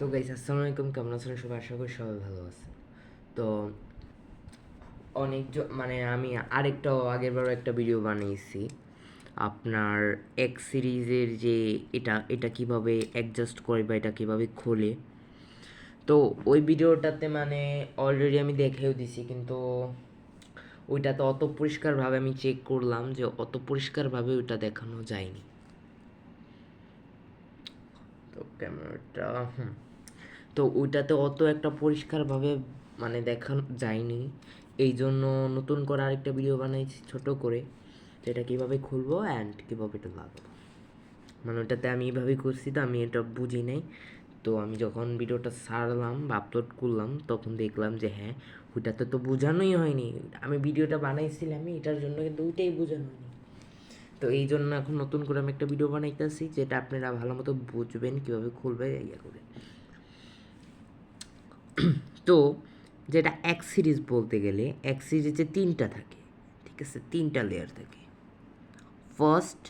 তো গাইস আসসালামু আলাইকুম কেমন আছেন সবাই? আশা করি সবাই ভালো আছে তো অনেক মানে আমি আরেকটা আগের বারও একটা ভিডিও বানিয়েছি। আপনার এক সিরিজের যে এটা এটা কীভাবে অ্যাডজাস্ট করে বা এটা কীভাবে খোলে। তো ওই ভিডিওটাতে মানে অলরেডি আমি দেখেও দিছি, কিন্তু ওইটাতে অত পরিষ্কারভাবে আমি চেক করলাম যে অত পরিষ্কারভাবে ওইটা দেখানো যায়নি। তো ক্যামেরাটা হুম। তো ওইটাতে অত একটা পরিষ্কারভাবে মানে দেখানো যায়নি। এই জন্য নতুন করে আরেকটা ভিডিও বানাইছি ছোট করে তো এটা কীভাবে খুলবো অ্যান্ড কীভাবে এটা লাগাবো। মানে ওটাতে আমি এইভাবেই করছি তো, আমি এটা বুঝি নাই। তো আমি যখন ভিডিওটা সারলাম বা আপলোড করলাম, তখন দেখলাম যে হ্যাঁ ওইটাতে তো বোঝানোই হয়নি। আমি ভিডিওটা বানাইছিলাম, এটার জন্য কিন্তু ওইটাই বোঝানো হয়নি। তো এই জন্য এখন নতুন করে আমি একটা ভিডিও বানাইতেছি, যেটা আপনারা ভালো মতো বুঝবেন, কীভাবে খুলবে ইয়ে করে। তো যেটা এক সিরিজ বলতে গেলে, এক সিরিজে তিনটা থাকে, ঠিক আছে? তিনটা লেয়ার থাকে। ফার্স্ট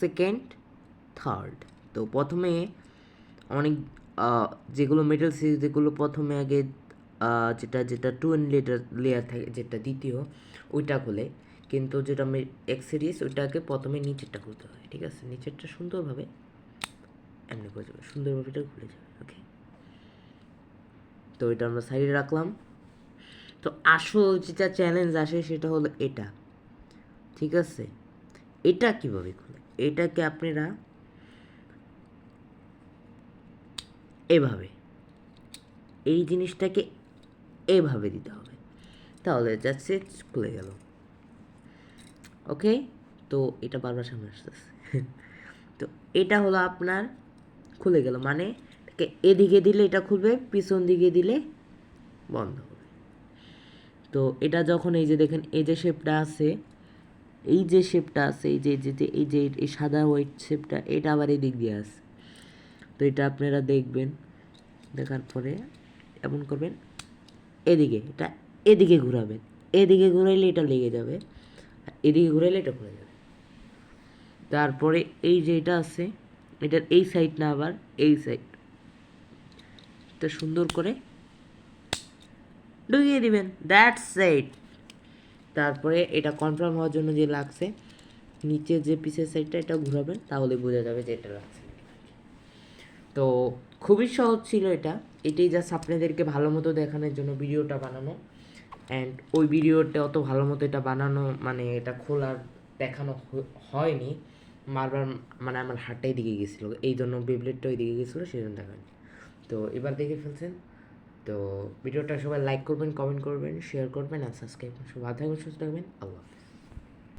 সেকেন্ড থার্ড তো প্রথমে অনেক যেগুলো মেটাল সিরিজ যেগুলো প্রথমে আগে যেটা যেটা টু এন লেটার লেয়ার থাকে, যেটা দ্বিতীয়, ওইটা খুলে। কিন্তু যেটা এক সিরিজ ওইটাকে প্রথমে নিচেরটা খুলতে হয়, ঠিক আছে? নিচেরটা সুন্দরভাবে, এমনি করে যাবে, সুন্দরভাবে এটা খুলে যাবে ওকে তো এটা আমরা সাইডে রাখলাম। তো আসল যেটা চ্যালেঞ্জ আসে সেটা হলো এটা। ঠিক আছে? এটা কীভাবে খুলে? এটাকে আপনারা এভাবে, এই জিনিসটাকে এভাবে দিতে হবে। তাহলে যাচ্ছে খুলে গেল। ওকে তো এটা বারবার সামনে আসতেছে। তো এটা হলো আপনার খুলে গেল। মানে এদিকে দিলে এটা খুলবে, পিছন দিকে দিলে বন্ধ হবে। তো এটা যখন এই যে দেখেন, এই যে শেপটা আছে, এই যে শেপটা আছে, এই যে যে এই যে, এই সাদা হোয়াইট শেপটা, এটা আবার এই দিক দিয়ে আছে। তো এটা আপনারা দেখবেন, দেখার পরে এমন করবেন, এদিকে, এটা এদিকে ঘোরাবেন। এদিকে ঘুরাইলে এটা লেগে যাবে এদিকে ঘুরাইলে এটা খুলে যাবে। তারপরে এই যে এটা আছে, এটার এই সাইড না আবার, এই সাইড এটা সুন্দর করে ঢুকিয়ে দিবেন। দ্যাটস ইট তারপরে এটা কনফার্ম হওয়ার জন্য যে লাগছে নিচে যে পিসের সাইডটা এটা ঘোরাবেন, তাহলে বোঝা যাবে যে এটা লাগছে তো খুবই সহজ ছিল এটা। এটাই জাস্ট আপনাদেরকে ভালো মতো দেখানোর জন্য ভিডিওটা বানানো। অ্যান্ড ওই ভিডিওটা অত ভালো মতো এটা বানানো মানে এটা খোলার দেখানো হয়নি। বারবার মানে আমার হাটটাই দিকে গেছিল। এই জন্য বেবলেটটা ওই দিকে গেছিল সেই জন্য দেখানি তো এবার দেখে ফেলছেন। তো ভিডিওটা সবাই লাইক করবেন কমেন্ট করবেন শেয়ার করবেন, আর সাবস্ক্রাইব করবেন। সবাই থাকবেন, সুস্থ থাকবেন। আল্লাহ হাফিজ।